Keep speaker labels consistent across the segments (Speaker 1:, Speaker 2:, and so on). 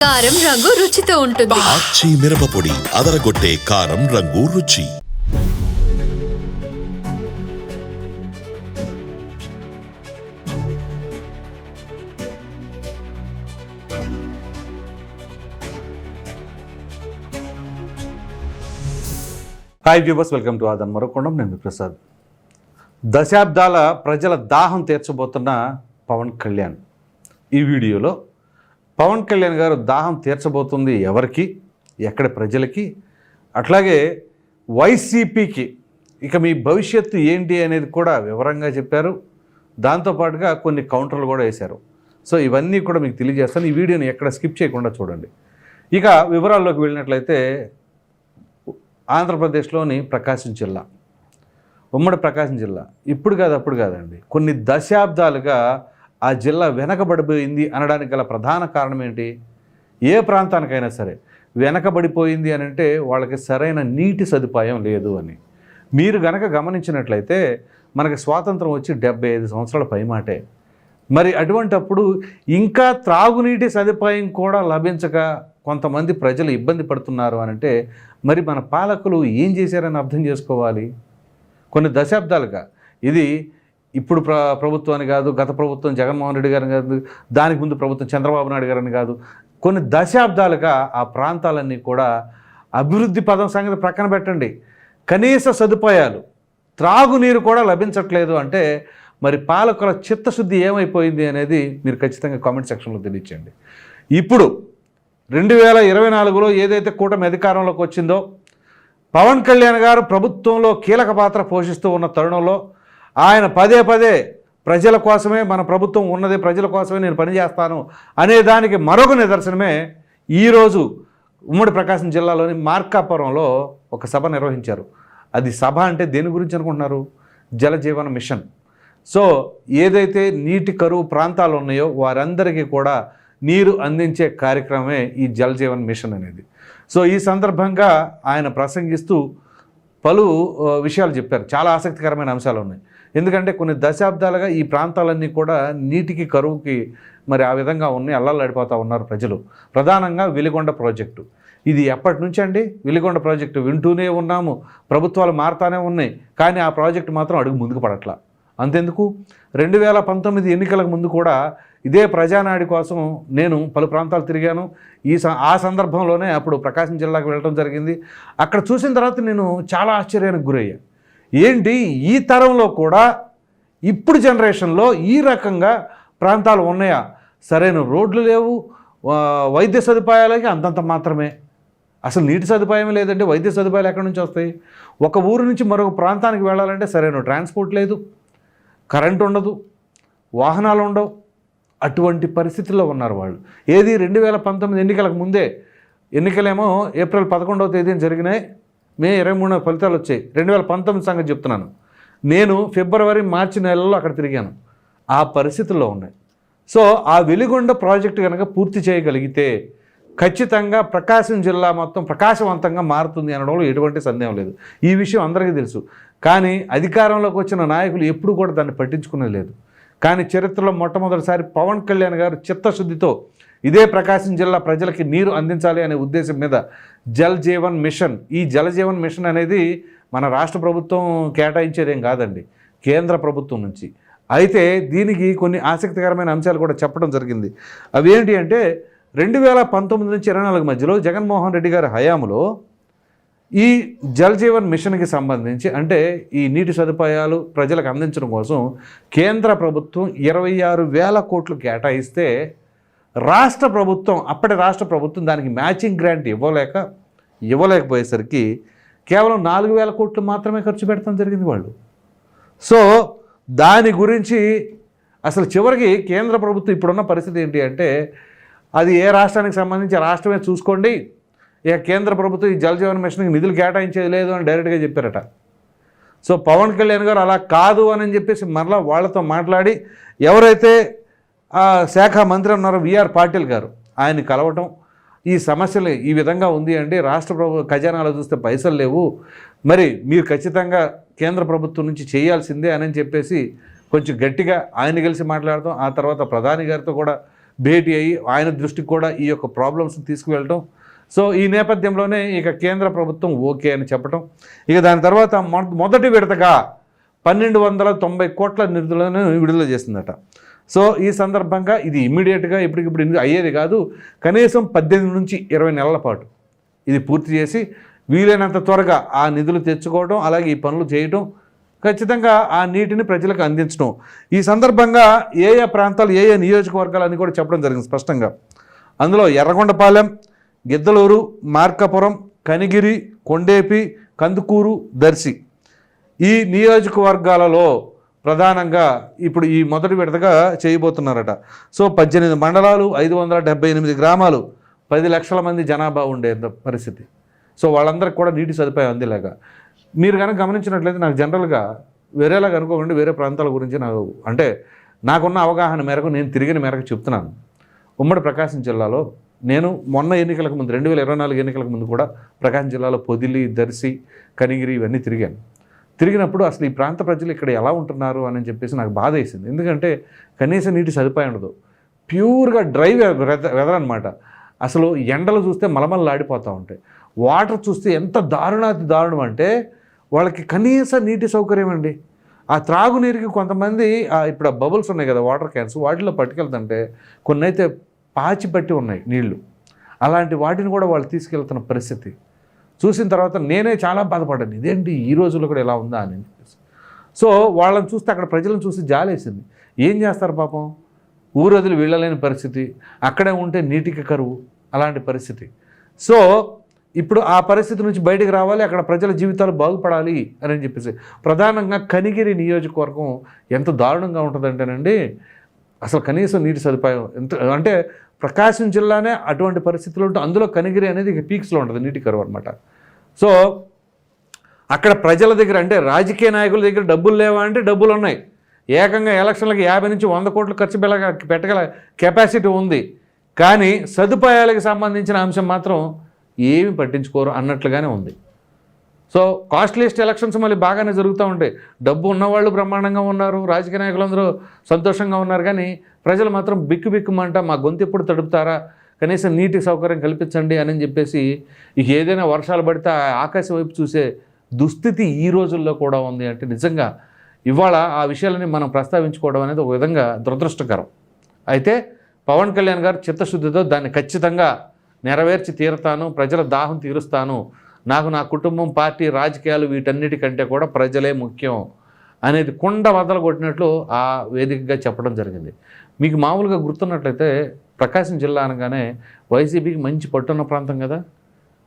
Speaker 1: కారం రంగు రుచితో ఉంటుంది.
Speaker 2: ఆచి మిరపపొడి అదరగొట్టే కారం రంగు రుచి.
Speaker 3: హాయ్ వ్యూవర్స్ వెల్కమ్ టు ఆదన్ మరొకొండం నేను ప్రసాద్ దశాబ్దాల ప్రజల దాహం తీర్చబోతున్న పవన్ కళ్యాణ్ ఈ వీడియోలో పవన్ కళ్యాణ్ గారు దాహం తీర్చబోతుంది ఎవరికి? ఎక్కడ ప్రజలకి? అట్లాగే వైసీపీకి ఇక మీ భవిష్యత్తు ఏంటి అనేది కూడా వివరంగా చెప్పారు. దాంతోపాటుగా కొన్ని కౌంటర్లు కూడా వేశారు. సో ఇవన్నీ కూడా మీకు తెలియజేస్తాను. ఈ వీడియోని ఎక్కడ స్కిప్ చేయకుండా చూడండి. ఇక వివరాల్లోకి వెళ్ళినట్లయితే ఆంధ్రప్రదేశ్లోని ప్రకాశం జిల్లా. ఉమ్మడి ప్రకాశం జిల్లా. ఇప్పుడు కాదు అప్పుడు కాదండి. కొన్ని దశాబ్దాలుగా ఆ జిల్లా వెనకబడిపోయింది అనడానికి గల ప్రధాన కారణం ఏంటి ఏ ప్రాంతానికైనా సరే వెనకబడిపోయింది అని అంటే వాళ్ళకి సరైన నీటి సదుపాయం లేదు అని. మీరు గనక గమనించినట్లయితే మనకి స్వాతంత్రం వచ్చి డెబ్బై ఐదు సంవత్సరాల పైమాటే. మరి అటువంటప్పుడు ఇంకా త్రాగునీటి సదుపాయం కూడా లభించక కొంతమంది ప్రజలు ఇబ్బంది పడుతున్నారు అని అంటే మరి మన పాలకులు ఏం చేశారని అర్థం చేసుకోవాలి? కొన్ని దశాబ్దాలుగా ఇది ఇప్పుడు ప్ర ప్రభుత్వాన్ని కాదు గత ప్రభుత్వం జగన్మోహన్ రెడ్డి గారిని కాదు దానికి ముందు ప్రభుత్వం చంద్రబాబు నాయుడు గారిని కాదు కొన్ని దశాబ్దాలుగా ఆ ప్రాంతాలన్నీ కూడా అభివృద్ధి పదం సంగతి ప్రక్కన పెట్టండి. కనీస సదుపాయాలు త్రాగునీరు కూడా లభించట్లేదు అంటే మరి పాలకుల చిత్తశుద్ధి ఏమైపోయింది అనేది మీరు ఖచ్చితంగా కామెంట్ సెక్షన్లో తెలియచేయండి. ఇప్పుడు రెండు వేల ఇరవై నాలుగులో ఏదైతే కూటమి అధికారంలోకి వచ్చిందో పవన్ కళ్యాణ్ గారు ప్రభుత్వంలో కీలక పాత్ర పోషిస్తూ ఉన్న తరుణంలో ఆయన పదే పదే ప్రజల కోసమే మన ప్రభుత్వం ఉన్నది ప్రజల కోసమే నేను పనిచేస్తాను అనే దానికి మరొక నిదర్శనమే ఈరోజు ఉమ్మడి ప్రకాశం జిల్లాలోని మార్కాపురంలో ఒక సభ నిర్వహించారు. అది సభ అంటే దేని గురించి అనుకుంటున్నారు? జలజీవన మిషన్. సో ఏదైతే నీటి కరువు ప్రాంతాలు ఉన్నాయో వారందరికీ కూడా నీరు అందించే కార్యక్రమమే ఈ జలజీవన్ మిషన్ అనేది. సో ఈ సందర్భంగా ఆయన ప్రసంగిస్తూ పలు విషయాలు చెప్పారు. చాలా ఆసక్తికరమైన అంశాలు ఉన్నాయి. ఎందుకంటే కొన్ని దశాబ్దాలుగా ఈ ప్రాంతాలన్నీ కూడా నీటికి కరువుకి మరి ఆ విధంగా ఉన్నాయి అల్లల్లాడిపోతూ ఉన్నారు ప్రజలు. ప్రధానంగా వెలిగొండ ప్రాజెక్టు. ఇది ఎప్పటి నుంచి అండి? వెలిగొండ ప్రాజెక్టు వింటూనే ఉన్నాము. ప్రభుత్వాలు మారుతానే ఉన్నాయి. కానీ ఆ ప్రాజెక్టు మాత్రం అడుగు ముందుకు పడట్లా. అంతెందుకు? రెండు వేల పంతొమ్మిది ఎన్నికలకు ముందు కూడా ఇదే ప్రజానాడి కోసం నేను పలు ప్రాంతాలు తిరిగాను. ఈ స ఆ సందర్భంలోనే అప్పుడు ప్రకాశం జిల్లాకు వెళ్ళడం జరిగింది. అక్కడ చూసిన తర్వాత నేను చాలా ఆశ్చర్యానికి గురయ్యాను ఏంటి? ఈ తరంలో కూడా ఇప్పుడు జనరేషన్లో ఈ రకంగా ప్రాంతాలు ఉన్నాయా? సరైన రోడ్లు లేవు. వైద్య సదుపాయాలకి అంతంత మాత్రమే. అసలు నీటి సదుపాయం లేదంటే వైద్య సదుపాయాలు ఎక్కడి నుంచి వస్తాయి? ఒక ఊరు నుంచి మరొక ప్రాంతానికి వెళ్ళాలంటే సరైన ట్రాన్స్పోర్ట్ లేదు. కరెంట్ ఉండదు. వాహనాలు ఉండవు. అటువంటి పరిస్థితుల్లో ఉన్నారు వాళ్ళు. ఏది? రెండు వేల పంతొమ్మిది ఎన్నికలకు ముందే. ఎన్నికలేమో ఏప్రిల్ పదకొండవ తేదీన జరిగినాయి. మే ఇరవై మూడున ఫలితాలు వచ్చాయి. రెండు వేల పంతొమ్మిది సంగతి చెప్తున్నాను. నేను ఫిబ్రవరి మార్చి నెలలో అక్కడ తిరిగాను. ఆ పరిస్థితుల్లో ఉన్నాయి. సో ఆ వెలిగొండ ప్రాజెక్టు కనుక పూర్తి చేయగలిగితే ఖచ్చితంగా ప్రకాశం జిల్లా మొత్తం ప్రకాశవంతంగా మారుతుంది అనడంలో ఎటువంటి సందేహం లేదు. ఈ విషయం అందరికీ తెలుసు. కానీ అధికారంలోకి వచ్చిన నాయకులు ఎప్పుడు కూడా దాన్ని పట్టించుకునేది లేదు. కానీ చరిత్రలో మొట్టమొదటిసారి పవన్ కళ్యాణ్ గారు చిత్తశుద్ధితో ఇదే ప్రకాశం జిల్లా ప్రజలకి నీరు అందించాలి అనే ఉద్దేశం మీద జల్ జీవన్ మిషన్. ఈ జల జీవన్ మిషన్ అనేది మన రాష్ట్ర ప్రభుత్వం కేటాయించేదేం కాదండి కేంద్ర ప్రభుత్వం నుంచి. అయితే దీనికి కొన్ని ఆసక్తికరమైన అంశాలు కూడా చెప్పడం జరిగింది. అవి ఏంటి అంటే రెండు వేల పంతొమ్మిది నుంచి ఇరవై నాలుగు మధ్యలో జగన్మోహన్ రెడ్డి గారి హయాంలో ఈ జల్ జీవన్ మిషన్కి సంబంధించి అంటే ఈ నీటి సదుపాయాలు ప్రజలకు అందించడం కోసం కేంద్ర ప్రభుత్వం ఇరవై ఆరు వేల కోట్లు కేటాయిస్తే రాష్ట్ర ప్రభుత్వం అప్పటి రాష్ట్ర ప్రభుత్వం దానికి మ్యాచింగ్ గ్రాంట్ ఇవ్వలేక ఇవ్వలేకపోయేసరికి కేవలం నాలుగు వేల కోట్లు మాత్రమే ఖర్చు పెడతాం జరిగింది వాళ్ళు. సో దాని గురించి అసలు చివరికి కేంద్ర ప్రభుత్వం ఇప్పుడున్న పరిస్థితి ఏంటి అంటే అది ఏ రాష్ట్రానికి సంబంధించి రాష్ట్రమే చూసుకోండి. ఇక కేంద్ర ప్రభుత్వం ఈ జలజీవన్ మిషన్కి నిధులు కేటాయించేది లేదు అని డైరెక్ట్గా చెప్పారట. సో పవన్ కళ్యాణ్ గారు అలా కాదు అని చెప్పేసి మరలా వాళ్ళతో మాట్లాడి ఎవరైతే శాఖ మంత్రి ఉన్నారు విఆర్ పాటిల్ గారు. ఆయన కలవటం ఈ సమస్యలు ఈ విధంగా ఉంది అండి రాష్ట్ర ప్రభు ఖజానాలో చూస్తే పైసలు లేవు. మరి మీరు ఖచ్చితంగా కేంద్ర ప్రభుత్వం నుంచి చేయాల్సిందే అని చెప్పేసి కొంచెం గట్టిగా ఆయన కలిసి మాట్లాడటం ఆ తర్వాత ప్రధాని గారితో కూడా భేటీ అయ్యి ఆయన దృష్టికి కూడా ఈ యొక్క ప్రాబ్లమ్స్ తీసుకువెళ్ళటం. సో ఈ నేపథ్యంలోనే ఇక కేంద్ర ప్రభుత్వం ఓకే అని చెప్పటం. ఇక దాని తర్వాత మొ- మొదటి విడతగా పన్నెండు వందల తొంభై కోట్ల నిధులను విడుదల చేసిందట. సో ఈ సందర్భంగా ఇది ఇమ్మీడియట్గా ఇప్పటికిప్పుడు అయ్యేది కాదు. కనీసం పద్దెనిమిది నుంచి ఇరవై నెలల పాటు ఇది పూర్తి చేసి వీలైనంత త్వరగా ఆ నిధులు తెచ్చుకోవడం అలాగే ఈ పనులు చేయడం ఖచ్చితంగా ఆ నీటిని ప్రజలకు అందించడం ఈ సందర్భంగా ఏ ఏ ప్రాంతాలు ఏ ఏ నియోజకవర్గాలు అని కూడా చెప్పడం జరిగింది స్పష్టంగా. అందులో ఎర్రగొండపాలెం గిద్దలూరు మార్కాపురం కనిగిరి కొండేపి కందుకూరు దర్శి ఈ నియోజకవర్గాలలో ప్రధానంగా ఇప్పుడు ఈ మొదటి విడతగా చేయబోతున్నారట. సో పద్దెనిమిది మండలాలు ఐదు వందల డెబ్బై ఎనిమిది గ్రామాలు పది లక్షల మంది జనాభా ఉండే పరిస్థితి. సో వాళ్ళందరికి కూడా నీటి సదుపాయం అందేలాగా. మీరు కనుక గమనించినట్లయితే నాకు జనరల్గా వేరేలాగా అనుకోకుండా వేరే ప్రాంతాల గురించి నాకు అంటే నాకున్న అవగాహన మేరకు నేను తిరిగిన మేరకు చెప్తున్నాను. ఉమ్మడి ప్రకాశం జిల్లాలో నేను మొన్న ఎన్నికలకు ముందు రెండు వేల ఇరవై నాలుగు ఎన్నికలకు ముందు కూడా ప్రకాశం జిల్లాలో పొదిలి దర్శి కనిగిరి ఇవన్నీ తిరిగాను. తిరిగినప్పుడు అసలు ఈ ప్రాంత ప్రజలు ఇక్కడ ఎలా ఉంటున్నారు అని చెప్పేసి నాకు బాధ వేసింది. ఎందుకంటే కనీస నీటి సదుపాయం ఉండదు. ప్యూర్గా డ్రై వెదర్ అనమాట అసలు ఎండలు చూస్తే మలమల్లాడిపోతూ ఉంటాయి. వాటర్ చూస్తే ఎంత దారుణాతి దారుణం అంటే వాళ్ళకి కనీస నీటి సౌకర్యం అండి. ఆ త్రాగునీరుకి కొంతమంది ఇప్పుడు ఆ బబుల్స్ ఉన్నాయి కదా వాటర్ క్యాన్స్ వాటిలో పట్టుకెళ్తుంటే కొన్ని అయితే పాచి పట్టి ఉన్నాయి నీళ్ళు. అలాంటి వాటిని కూడా వాళ్ళు తీసుకెళ్తున్న పరిస్థితి. చూసిన తర్వాత నేనే చాలా బాధపడ్డాను. ఇదేంటి? ఈ రోజుల్లో కూడా ఎలా ఉందా అని చెప్పేసి. సో వాళ్ళని చూస్తే అక్కడ ప్రజలను చూసి జాలేసింది. ఏం చేస్తారు పాపం? ఊరు వదిలి వెళ్ళలేని పరిస్థితి. అక్కడే ఉంటే నీటికి కరువు అలాంటి పరిస్థితి. సో ఇప్పుడు ఆ పరిస్థితి నుంచి బయటికి రావాలి అక్కడ ప్రజల జీవితాలు బాగుపడాలి అని చెప్పేసి. ప్రధానంగా కనిగిరి నియోజకవర్గం ఎంత దారుణంగా ఉంటుందంటేనండి అసలు కనీసం నీటి సదుపాయం ఎంత అంటే ప్రకాశం జిల్లానే అటువంటి పరిస్థితులు ఉంటే అందులో కనిగిరి అనేది పీక్స్లో ఉంటుంది నీటి కరువు అనమాట సో అక్కడ ప్రజల దగ్గర అంటే రాజకీయ నాయకుల దగ్గర డబ్బులు లేవా అంటే డబ్బులు ఉన్నాయి. ఏకంగా ఎలక్షన్లకు యాభై నుంచి వంద కోట్లు ఖర్చు పెట్టగల కెపాసిటీ ఉంది. కానీ సదుపాయాలకు సంబంధించిన అంశం మాత్రం ఏమి పట్టించుకోరు అన్నట్లుగానే ఉంది. సో కాస్ట్లీస్ట్ ఎలక్షన్స్ మళ్ళీ బాగానే జరుగుతూ ఉంటాయి. డబ్బు ఉన్నవాళ్ళు బ్రహ్మాండంగా ఉన్నారు రాజకీయ నాయకులందరూ సంతోషంగా ఉన్నారు కానీ ప్రజలు మాత్రం బిక్కు బిక్కుమంట మా గొంతు ఎప్పుడు తడుపుతారా? కనీసం నీటి సౌకర్యం కల్పించండి అని చెప్పేసి ఏదైనా వర్షాలు పడితే ఆ ఆకాశం వైపు చూసే దుస్థితి ఈ రోజుల్లో కూడా ఉంది అంటే నిజంగా ఇవాళ ఆ విషయాలని మనం ప్రస్తావించుకోవడం అనేది ఒక విధంగా దురదృష్టకరం. అయితే పవన్ కళ్యాణ్ గారు చిత్తశుద్ధితో దాన్ని ఖచ్చితంగా నెరవేర్చి తీరుతాను ప్రజల దాహం తీరుస్తాను నాకు నా కుటుంబం పార్టీ రాజకీయాలు వీటన్నిటికంటే కూడా ప్రజలే ముఖ్యం అనేది కుండ వదలు కొట్టినట్లు ఆ వేదికగా చెప్పడం జరిగింది. మీకు మామూలుగా గుర్తున్నట్లయితే ప్రకాశం జిల్లా అనగానే వైసీపీకి మంచి పట్టున్న ప్రాంతం కదా.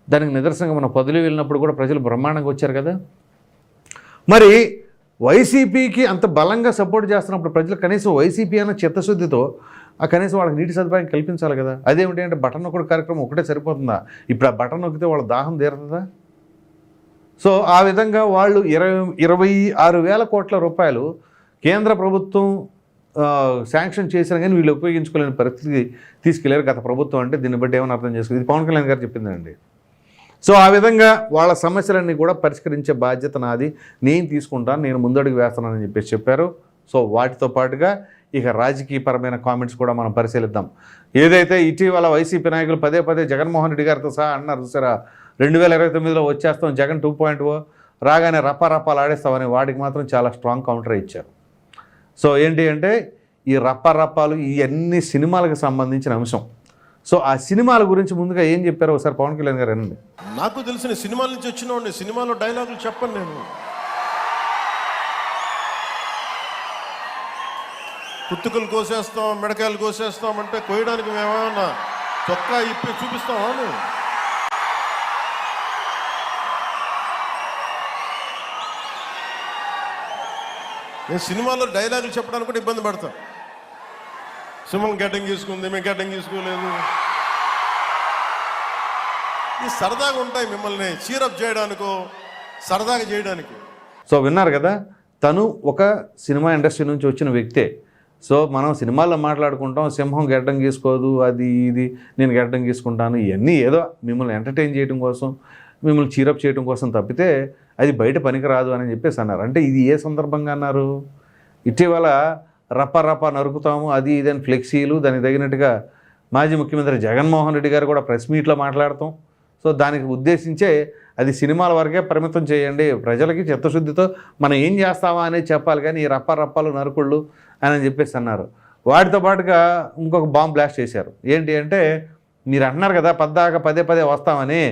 Speaker 3: దానికి నిదర్శనంగా మన పదులు వెళ్ళినప్పుడు కూడా ప్రజలు బ్రహ్మాండంగా వచ్చారు కదా. మరి వైసీపీకి అంత బలంగా సపోర్ట్ చేస్తున్నప్పుడు ప్రజలు కనీసం వైసీపీ అన్న చిత్తశుద్ధితో ఆ కనీసం వాళ్ళకి నీటి సదుపాయం కల్పించాలి కదా. అదేమిటి అంటే బటన్ నొక్కడు కార్యక్రమం ఒకటే సరిపోతుందా? ఇప్పుడు ఆ బటన్ నొక్కితే వాళ్ళ దాహం తీరుతుందా? సో ఆ విధంగా వాళ్ళు ఇరవై ఇరవై ఆరు వేల కోట్ల రూపాయలు కేంద్ర ప్రభుత్వం శాంక్షన్ చేసినా కానీ వీళ్ళు ఉపయోగించుకోలేని పరిస్థితి తీసుకెళ్ళారు గత ప్రభుత్వం అంటే దీన్ని బట్టి ఏమైనా అర్థం చేసుకో ఇది పవన్ కళ్యాణ్ గారు చెప్పిందండి. సో ఆ విధంగా వాళ్ళ సమస్యలన్నీ కూడా పరిష్కరించే బాధ్యత నాది. నేను తీసుకుంటాను నేను ముందడుగు వేస్తానని చెప్పేసి చెప్పారు. సో వాటితో పాటుగా ఇక రాజకీయపరమైన కామెంట్స్ కూడా మనం పరిశీలిద్దాం. ఏదైతే ఇటీవల వైసీపీ నాయకులు పదే పదే జగన్మోహన్ రెడ్డి గారితో సహా అన్నారు చూసారా? రెండు వేల ఇరవై తొమ్మిదిలో వచ్చేస్తాం జగన్ టూ పాయింట్ ఓ రాగానే రప్పారప్పాలు ఆడేస్తామని వాడికి మాత్రం చాలా స్ట్రాంగ్ కౌంటర్ ఇచ్చారు. సో ఏంటి అంటే ఈ రప్పారప్పాలు ఇవన్నీ సినిమాలకు సంబంధించిన అంశం. సో ఆ సినిమాల గురించి ముందుగా ఏం చెప్పారో ఒకసారి పవన్ కళ్యాణ్ గారు అనండి
Speaker 4: నాకు తెలిసిన సినిమాల నుంచి వచ్చిన సినిమాలో డైలాగులు చెప్పను నేను. పుత్తుకలు కోసేస్తాం మిడకాయలు కోసేస్తాం అంటే కోయడానికి మేమేమన్నా చొక్కా ఇప్పి చూపిస్తామా నువ్వు? నేను సినిమాలో డైలాగులు చెప్పడానికి కూడా ఇబ్బంది పడతాను. సింహం గడ్డం తీసుకుంది మేము గడ్డం తీసుకోలేదు ఇది సరదాగా ఉంటాయి మిమ్మల్ని చీరప్ చేయడానికో సరదాగా చేయడానికి.
Speaker 3: సో విన్నారు కదా తను ఒక సినిమా ఇండస్ట్రీ నుంచి వచ్చిన వ్యక్తే. సో మనం సినిమాల్లో మాట్లాడుకుంటాం సింహం గడ్డం గీసుకోదు అది ఇది నేను గడ్డం గీసుకుంటాను ఇవన్నీ ఏదో మిమ్మల్ని ఎంటర్టైన్ చేయడం కోసం మిమ్మల్ని చీరప్ చేయడం కోసం తప్పితే అది బయట పనికిరాదు అని చెప్పేసి అన్నారు. అంటే ఇది ఏ సందర్భంగా అన్నారు? ఇటీవల రప్ప రప్ప నరుకుతాము అది ఇదని ఫ్లెక్సీలు దానికి తగినట్టుగా మాజీ ముఖ్యమంత్రి జగన్మోహన్ రెడ్డి గారు కూడా ప్రెస్ మీట్లో మాట్లాడతాం. సో దానికి ఉద్దేశించే అది సినిమాల వరకే పరిమితం చేయండి. ప్రజలకి చిత్తశుద్ధితో మనం ఏం చేస్తామా అనేది చెప్పాలి కానీ ఈ రప్ప రప్పలు నరుకుళ్ళు అని చెప్పేసి అన్నారు. వాటితో పాటుగా ఇంకొక బాంబ్ బ్లాస్ట్ చేశారు. ఏంటి అంటే మీరు అంటున్నారు కదా పద్దాక పదే పదే వస్తామని.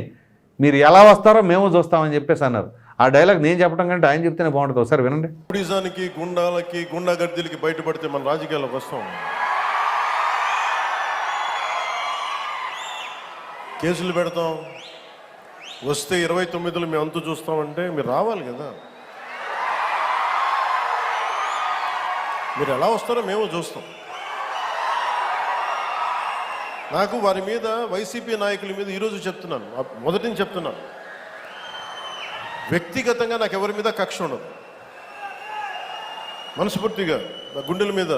Speaker 3: మీరు ఎలా వస్తారో మేము చూస్తామని చెప్పేసి అన్నారు. ఆ డైలాగ్ నేను చెప్పడం కంటే ఆయన చెప్తేనే బాగుంటుంది. ఒకసారి వినండి.
Speaker 4: రౌడీజానికి గుండాలకి గుండాగర్దీలకి బయటపడితే మన రాజకీయాల్లోకి వస్తాం. కేసులు పెడతాం. వస్తే ఇరవై తొమ్మిదిలో మేము అంతు చూస్తామంటే మీరు రావాలి కదా. మీరు ఎలా వస్తారో మేము చూస్తాం. నాకు వారి మీద వైసీపీ నాయకుల మీద ఈరోజు చెప్తున్నాను. మొదటి నుంచి చెప్తున్నాను. వ్యక్తిగతంగా నాకు ఎవరి మీద కక్ష ఉండదు. మనస్ఫూర్తిగా నా గుండెల మీద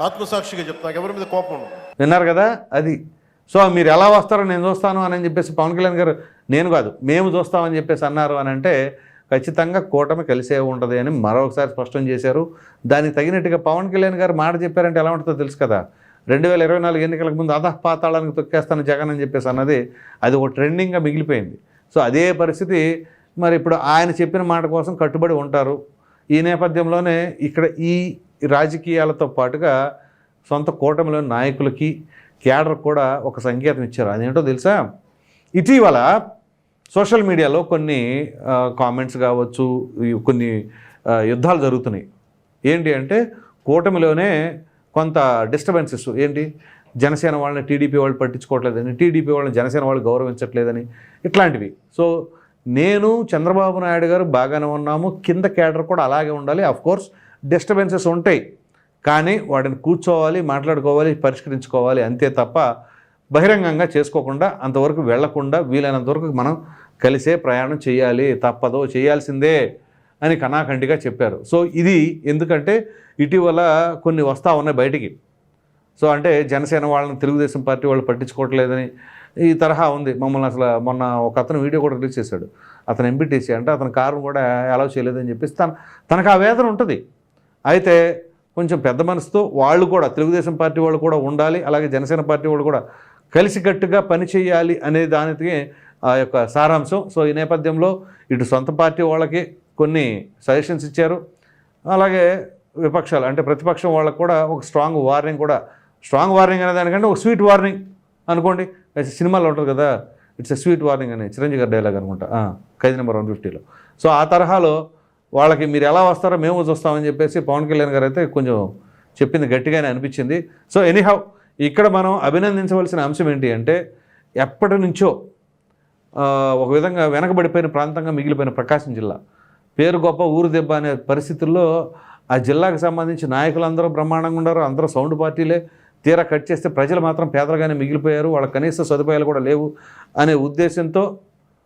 Speaker 4: ఆత్మసాక్షిగా చెప్తా నాకు ఎవరి మీద కోపం ఉండదు.
Speaker 3: విన్నారు కదా? అది. సో మీరు ఎలా వస్తారో నేను చూస్తాను అని చెప్పేసి పవన్ కళ్యాణ్ గారు నేను కాదు మేము చూస్తామని చెప్పేసి అన్నారు అని అంటే ఖచ్చితంగా కూటమి కలిసే ఉంటుంది అని మరొకసారి స్పష్టం చేశారు. దానికి తగినట్టుగా పవన్ కళ్యాణ్ గారు మాట చెప్పారంటే ఎలా ఉంటుందో తెలుసు కదా? రెండు వేల ఇరవై నాలుగు ఎన్నికలకు ముందు అధః పాతాళానికి తొక్కేస్తాను జగన్ అని చెప్పేసి అన్నది అది ఒక ట్రెండింగ్గా మిగిలిపోయింది. సో అదే పరిస్థితి మరి ఇప్పుడు ఆయన చెప్పిన మాట కోసం కట్టుబడి ఉంటారు. ఈ నేపథ్యంలోనే ఇక్కడ ఈ రాజకీయాలతో పాటుగా సొంత కూటమిలోని నాయకులకి క్యాడర్ కూడా ఒక సంకేతం ఇచ్చారు. అదేంటో తెలుసా? ఇటీవల సోషల్ మీడియాలో కొన్ని కామెంట్స్ కావచ్చు కొన్ని యుద్ధాలు జరుగుతున్నాయి. ఏంటి అంటే కూటమిలోనే కొంత డిస్టర్బెన్సెస్. ఏంటి? జనసేన వాళ్ళని టీడీపీ వాళ్ళు పట్టించుకోవట్లేదని టీడీపీ వాళ్ళని జనసేన వాళ్ళు గౌరవించట్లేదని ఇట్లాంటివి. సో నేను చంద్రబాబు నాయుడు గారు బాగానే ఉన్నాము. కింద క్యాడర్ కూడా అలాగే ఉండాలి. కోర్స్ డిస్టర్బెన్సెస్ ఉంటాయి. కానీ వాటిని కూర్చోవాలి మాట్లాడుకోవాలి పరిష్కరించుకోవాలి అంతే తప్ప బహిరంగంగా చేసుకోకుండా అంతవరకు వెళ్ళకుండా వీలైనంత వరకు మనం కలిసే ప్రయాణం చేయాలి. తప్పదో చేయాల్సిందే అని కనాకంటిగా చెప్పారు. సో ఇది ఎందుకంటే ఇటీవల కొన్ని వస్తూ ఉన్నాయి బయటికి. సో అంటే జనసేన వాళ్ళని తెలుగుదేశం పార్టీ వాళ్ళు పట్టించుకోవట్లేదని ఈ తరహా ఉంది. మమ్మల్ని అసలు మొన్న ఒక అతను వీడియో కూడా రిలీజ్ చేశాడు. అతను ఎంపీటీసీ అంటే అతని కారు కూడా అలౌ చేయలేదని చెప్పేసి తన తనకు ఆ వేదన ఉంటుంది. అయితే కొంచెం పెద్ద మనసుతో వాళ్ళు కూడా తెలుగుదేశం పార్టీ వాళ్ళు కూడా ఉండాలి అలాగే జనసేన పార్టీ వాళ్ళు కూడా కలిసికట్టుగా పనిచేయాలి అనే దానికి ఆ యొక్క సారాంశం. సో ఈ నేపథ్యంలో ఇటు సొంత పార్టీ వాళ్ళకి కొన్ని సజెషన్స్ ఇచ్చారు. అలాగే విపక్షాలు అంటే ప్రతిపక్షం వాళ్ళకు కూడా ఒక స్ట్రాంగ్ వార్నింగ్ కూడా స్ట్రాంగ్ వార్నింగ్ అనే దానికంటే ఒక స్వీట్ వార్నింగ్ అనుకోండి. సినిమాలో ఉంటుంది కదా ఇట్స్ ఎ స్వీట్ వార్నింగ్ అని చిరంజీవి గారి డైలాగ్ అనుకుంటా. ఖైదీ నెంబర్ వన్ ఫిఫ్టీలో సో ఆ తరహాలో వాళ్ళకి మీరు ఎలా వస్తారో మేము చూస్తామని చెప్పేసి పవన్ కళ్యాణ్ గారు అయితే కొంచెం చెప్పింది గట్టిగానే అనిపించింది. సో ఎనీహౌ ఇక్కడ మనం అభినందించవలసిన అంశం ఏంటి అంటే ఎప్పటి నుంచో ఒక విధంగా వెనకబడిపోయిన ప్రాంతంగా మిగిలిపోయిన ప్రకాశం జిల్లా. పేరు గొప్ప ఊరు దెబ్బ అనే పరిస్థితుల్లో ఆ జిల్లాకు సంబంధించి నాయకులందరూ బ్రహ్మాండంగా ఉన్నారు అందరూ సౌండ్ పార్టీలే. తీరా కట్ చేస్తే ప్రజలు మాత్రం పేదలుగానే మిగిలిపోయారు వాళ్ళ కనీస సదుపాయాలు కూడా లేవు అనే ఉద్దేశంతో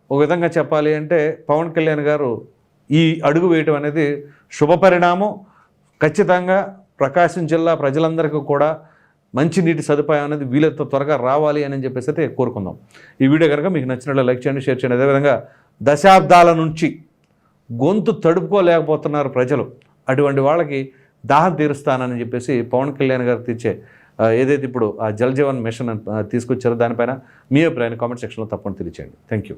Speaker 3: ఒక విధంగా చెప్పాలి అంటే పవన్ కళ్యాణ్ గారు ఈ అడుగు వేయటం అనేది శుభపరిణామం ఖచ్చితంగా ప్రకాశం జిల్లా ప్రజలందరికీ కూడా మంచి నీటి సదుపాయం అనేది వీలైతే త్వరగా రావాలి అని చెప్పేసి అయితే కోరుకుందాం. ఈ వీడియో కనుక మీకు నచ్చినట్లు లైక్ చేయండి షేర్ చేయండి. అదేవిధంగా దశాబ్దాల నుంచి గొంతు తడుపుకోలేకపోతున్నారు ప్రజలు. అటువంటి వాళ్ళకి దాహం తీరుస్తానని చెప్పేసి పవన్ కళ్యాణ్ గారు తీర్చే ఏదైతే ఇప్పుడు ఆ జల్ జీవన్ మిషన్ తీసుకొచ్చారో దానిపైన మీ అభిప్రాయాన్ని కామెంట్ సెక్షన్లో తప్పని తెలియచేయండి. Thank you